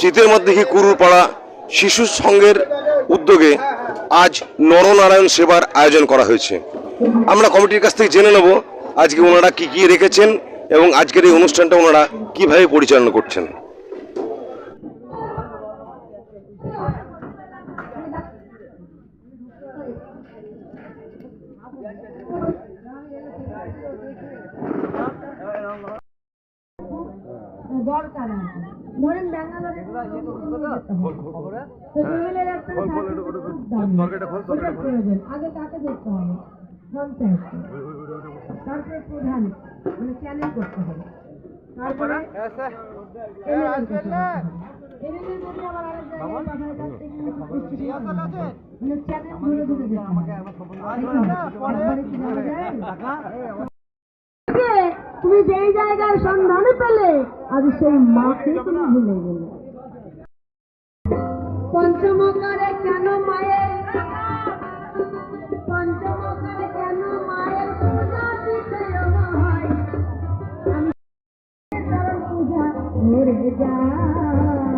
চিতের মধ্যে কি কুরুরপাড়া শিশু সংঘের উদ্যোগে আজ নরনারায়ণ সেবার আয়োজন করা হয়েছে। আমরা কমিটির কাছ থেকে জেনে নেব আজকে ওনারা কি কি রেখেছেন এবং আজকের এই অনুষ্ঠানটা ওনারা কীভাবে পরিচালনা করছেন। দরকার ধরেন ব্যাঙ্গালোরে। ওটার প্রয়োজন আগে কাকে ধরতে হবে। তারপরে প্রধান। মানে চ্যানেল করতে হবে। তারপরে। মানে চ্যানেল ধরে ধরে যেতে হবে একবারে কি যাওয়া যায়? কে তুমি যেই জায়গার সন্ধানে পেলে, আজ সেই মাকে তুমি ভুলে গেলে। পঞ্চমকারে কেন মায়ের পঞ্চমকারে কেন মায়ের পূজা দিতে হয়। আমি পূজা মরে যায়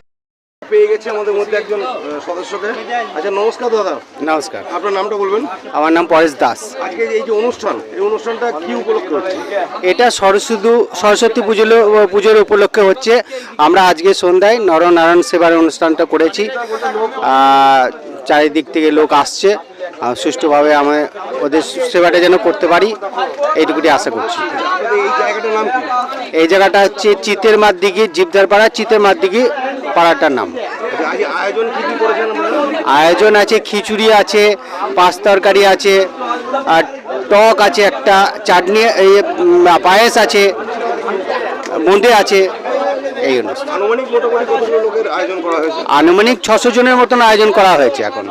গেছে আমাদের মধ্যে একজন সদস্যকে। আচ্ছা নমস্কার দাদা। নমস্কার। আপনার নামটা বলবেন? আমার নাম পরেশ দাস। আজকে এই যে অনুষ্ঠান এই অনুষ্ঠানটা কি উপলক্ষে হচ্ছে? এটা সরস্বতী সরস্বতী পুজো পুজোর উপলক্ষে হচ্ছে। আমরা আজকে সন্ধ্যায় নরনারায়ণ সেবার অনুষ্ঠানটা করেছি। চারিদিক থেকে লোক আসছে। সুষ্ঠুভাবে আমি ওদের সেবাটা যেন করতে পারি এইটুকুটি আশা করছি। এই জায়গাটার নাম এই জায়গাটা হচ্ছে চিতের মাদ্দিঘি জীবদার পাড়া চিতের মাদ্দিঘি পাড়াটার নাম। আচ্ছা, আয়োজন আছে খিচুড়ি আছে পাঁচ তরকারি আছে আর টক আছে একটা চাটনি পায়েস আছে বোঁদে আছে এই অনুষ্ঠান আনুমানিক ছশো জনের মতন আয়োজন করা হয়েছে এখন।